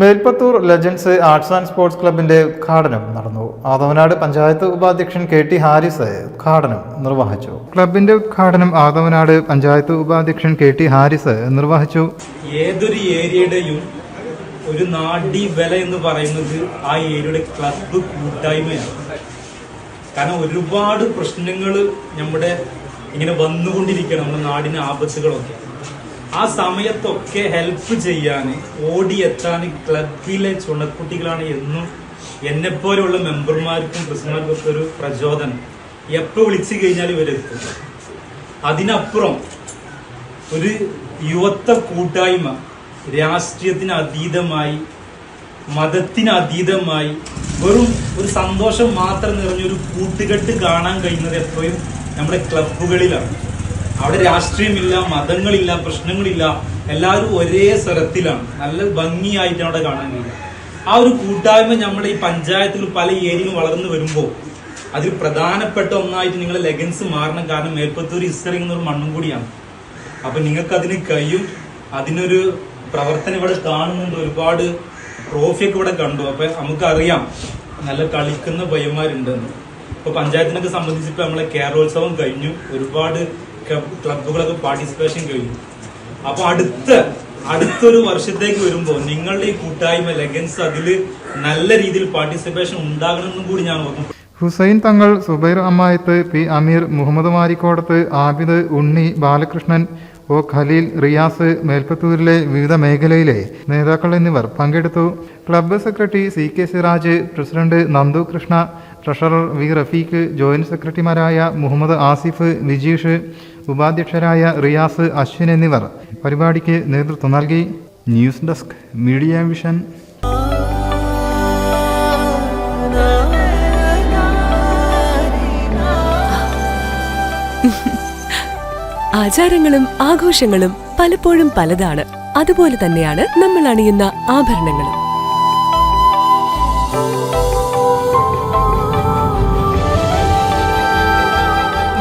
Melpathur legends arts and sports ക്ലബിന്റെ ഉദ്ഘാടനം നടന്നു. ആദവനാട് പഞ്ചായത്ത് ഉപാധ്യക്ഷൻ കെ ടി ഹാരിസ് ഉദ്ഘാടനം നിർവഹിച്ചു. ക്ലബിന്റെ ഉദ്ഘാടനം ആദവനാട് പഞ്ചായത്ത് ഉപാധ്യക്ഷൻ കെ ടി ഹാരിസ് നിർവഹിച്ചു. ഏതൊരു ഏരിയയുടെയും ഒരു നാടി വില എന്ന് പറയുന്നത് ആ ഏരിയയുടെ ക്ലബ്ബ് കൂട്ടായ്മയാണ്. കാരണം ഒരുപാട് പ്രശ്നങ്ങൾ നമ്മുടെ ഇങ്ങനെ വന്നുകൊണ്ടിരിക്കുകയാണ് നമ്മുടെ നാടിന് ആപത്തുകളൊക്കെ. ആ സമയത്തൊക്കെ ഹെൽപ്പ് ചെയ്യാൻ ഓടിയെത്താൻ ക്ലബിലെ ചുണക്കുട്ടികളാണ് എന്നും എന്നെപ്പോലെയുള്ള മെമ്പർമാർക്കും പ്രസിഡന്റ്മാർക്കും ഒക്കെ ഒരു പ്രചോദനം. എപ്പോ വിളിച്ചു കഴിഞ്ഞാൽ ഇവരെത്തും അതിനപ്പുറം ഒരു യുവത്വ കൂട്ടായ്മ രാഷ്ട്രീയത്തിന് അതീതമായി മതത്തിന് അതീതമായി വെറും ഒരു സന്തോഷം മാത്രം നിറഞ്ഞൊരു കൂട്ടുകെട്ട് കാണാൻ കഴിയുന്നത് എപ്പോഴും നമ്മുടെ ക്ലബുകളിലാണ് അവിടെ രാഷ്ട്രീയമില്ല മതങ്ങളില്ല പ്രശ്നങ്ങളില്ല എല്ലാവരും ഒരേ സ്വരത്തിലാണ്. നല്ല ഭംഗിയായിട്ട് അവിടെ കാണാൻ കഴിയും ആ ഒരു കൂട്ടായ്മ നമ്മുടെ ഈ പഞ്ചായത്തിൽ പല ഏരിയയിലും വളർന്നു വരുമ്പോൾ അതിൽ പ്രധാനപ്പെട്ട ഒന്നായിട്ട് നിങ്ങളെ ലെഗൻസ് മാറണം കാരണം മേൽപ്പത്തൂർ ഇസ്തറിങ് എന്നൊരു മണ്ണും കൂടിയാണ്. അപ്പൊ നിങ്ങൾക്ക് അതിന് കഴിയും അതിനൊരു പ്രവർത്തനം ഇവിടെ കാണുന്നുണ്ട് ഒരുപാട് ട്രോഫിയൊക്കെ ഇവിടെ കണ്ടു. അപ്പൊ നമുക്കറിയാം നല്ല കളിക്കുന്ന പയ്യന്മാരുണ്ടെന്ന്. ഇപ്പൊ പഞ്ചായത്തിനൊക്കെ സംബന്ധിച്ച് നമ്മളെ കേരളോത്സവം കഴിഞ്ഞു ഒരുപാട് ക്ലബ്- ക്ലബ്ബുകളൊക്കെ പാർട്ടിസിപ്പേഷൻ കഴിഞ്ഞു. അപ്പൊ അടുത്ത അടുത്തൊരു വർഷത്തേക്ക് വരുമ്പോൾ നിങ്ങളുടെ ഈ കൂട്ടായ്മ ലെഗൻസ് അതിൽ നല്ല രീതിയിൽ പാർട്ടിസിപ്പേഷൻ ഉണ്ടാകണമെന്നും കൂടി ഞാൻ ഓർക്കും ഹുസൈൻ തങ്ങൾ സുബൈർ അമ്മായത്ത് പി അമീർ മുഹമ്മദ് മാരിക്കോടത്ത് ആബിദ് ഉണ്ണി ബാലകൃഷ്ണൻ ഒ ഖലീൽ റിയാസ് മേൽപ്പത്തൂരിലെ വിവിധ മേഖലയിലെ നേതാക്കൾ എന്നിവർ പങ്കെടുത്തു. Club secretary C K Siraj president Nandu Krishna treasurer V Rafeeq joint സെക്രട്ടറിമാരായ മുഹമ്മദ് ആസിഫ് വിജീഷ് ഉപാധ്യക്ഷരായ റിയാസ് അശ്വിൻ എന്നിവർ പരിപാടിക്ക് നേതൃത്വം നൽകി. News desk media vision. ആചാരങ്ങളും ആഘോഷങ്ങളും പലപ്പോഴും പലതാണ്. അതുപോലെ തന്നെയാണ് നമ്മൾ അണിയുന്ന ആഭരണങ്ങളും.